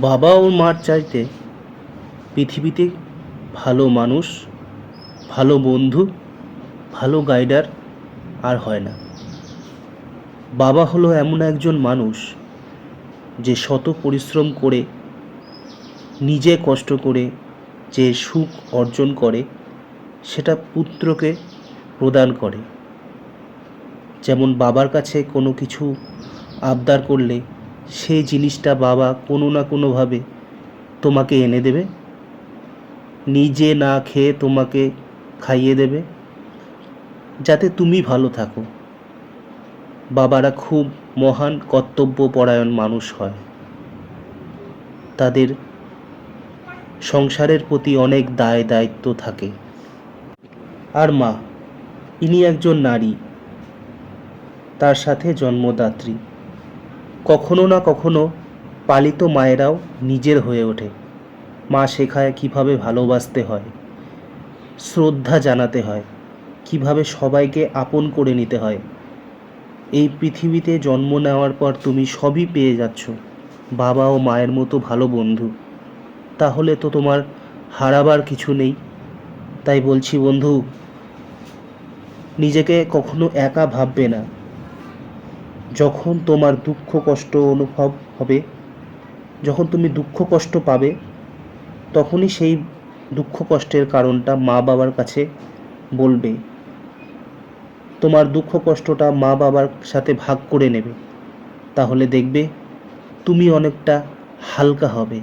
বাবা ও মার চাইতে পৃথিবীতে ভালো মানুষ, ভালো বন্ধু, ভালো গাইডার আর হয় না। বাবা হলো এমন একজন মানুষ যে শত পরিশ্রম করে, নিজে কষ্ট করে, যে সুখ অর্জন করে, সেটা পুত্রকে প্রদান করে। যেমন বাবার কাছে কোনো কিছু আবদার করলে সেই জিনিসটা বাবা কোনো না কোনোভাবে তোমাকে এনে দেবে। নিজে না খেয়ে তোমাকে খাইয়ে দেবে। যাতে তুমি ভালো থাকো। বাবারা খুব মহান কর্তব্যপরায়ণ মানুষ হয়। তাদের সংসারের প্রতি অনেক দায় দায়িত্ব থাকে। আর মা, ইনি একজন নারী। তার সাথে জন্মদাত্রী। কখনো না কখনো পালিত মায়েরাও নিজের হয়ে ওঠে। মা শেখায় কীভাবে ভালোবাসতে হয়, শ্রদ্ধা জানাতে হয়, কীভাবে সবাইকে আপন করে নিতে হয়। এই পৃথিবীতে জন্ম নেওয়ার পর তুমি সবই পেয়ে যাচ্ছ, বাবা ও মায়ের মতো ভালো বন্ধু। তাহলে তো তোমার হারাবার কিছু নেই। তাই বলছি বন্ধু, নিজেকে কখনো একা ভাববে না। যখন তোমার দুঃখ কষ্ট অনুভব হবে, যখন তুমি দুঃখ কষ্ট পাবে, তখনই সেই দুঃখ কষ্টের কারণটা মা বাবার কাছে বলবে। তোমার দুঃখ কষ্টটা মা বাবার সাথে ভাগ করে নেবে। তাহলে দেখবে তুমি অনেকটা হালকা হবে।